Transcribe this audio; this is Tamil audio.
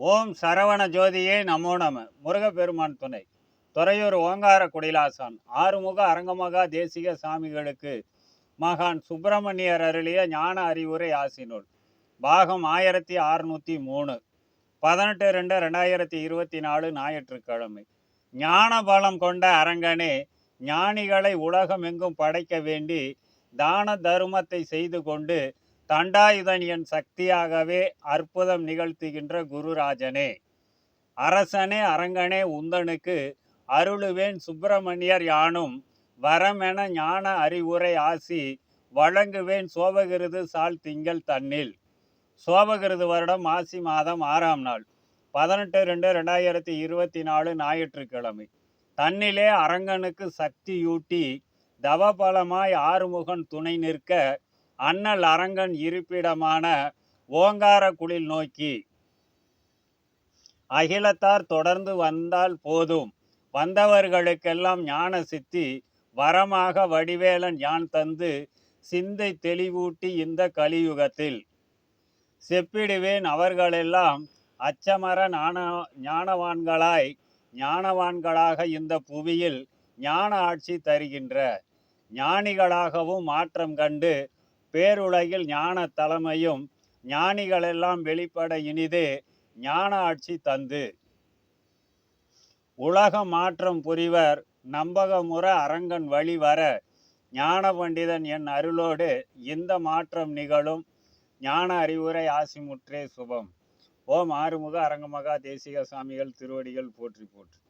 ஓம் சரவண ஜோதியே நமோ நம. முருகப்பெருமான் துணை. துறையூர் ஓங்கார குடிலாசான். ஆறுமுக அரங்கமகா தேசிக சாமிகளுக்கு மகான் சுப்பிரமணியர் அருளிய ஞான அறிவுரை ஆசினூல். பாகம் ஆயிரத்தி அறுநூற்றி மூணு. பதினெட்டு ரெண்டு ரெண்டாயிரத்தி இருபத்தி நாலு ஞாயிற்றுக்கிழமை. ஞான பலம் கொண்ட அரங்கனே ஞானிகளை உலகமெங்கும் படைக்க வேண்டி தான தருமத்தை செய்து கொண்டு தண்டாயுதன் என் சக்தியாகவே அற்புதம் நிகழ்த்துகின்ற குருராஜனே. அரசனே அரங்கனே உந்தனுக்கு அருளுவேன். சுப்பிரமணியர் யானும் வரமென ஞான அறிவுரை ஆசி வழங்குவேன். சோபகிருது சால் திங்கள் தன்னில். சோபகிருது வருடம் மாசி மாதம் ஆறாம் நாள். பதினெட்டு ரெண்டு ரெண்டாயிரத்தி இருபத்தி நாலு ஞாயிற்றுக்கிழமை. தன்னிலே அரங்கனுக்கு சக்தியூட்டி தவபலமாய் ஆறுமுகன் துணை நிற்க அண்ணல் அரங்கன் இருப்பிடமான ஓங்கார குளில் நோக்கி அகிலத்தார் தொடர்ந்து வந்தால் போதும். வந்தவர்களுக்கெல்லாம் ஞான சித்தி வரமாக வடிவேலன் யான் தந்து சிந்தை தெளிவூட்டி இந்த கலியுகத்தில். செப்பிடுவேன் அவர்களெல்லாம் அச்சமர ஞான ஞானவான்களாய் ஞானவான்களாக இந்த புவியில் ஞான ஆட்சி தருகின்ற ஞானிகளாகவும் மாற்றம் கண்டு பேருலகில் ஞான தலைமையும் ஞானிகளெல்லாம் வெளிப்பட இனிது ஞான ஆட்சி தந்து. உலக மாற்றம் புரிவர் நம்பகமுற அரங்கன் வழி வர ஞான பண்டிதன் என் அருளோடு இந்த மாற்றம் நிகழும். ஞான அறிவுரை ஆசிமுற்றே சுபம். ஓம் ஆறுமுக அரங்கமகா தேசிக சாமிகள் திருவடிகள் போற்றி போற்றி.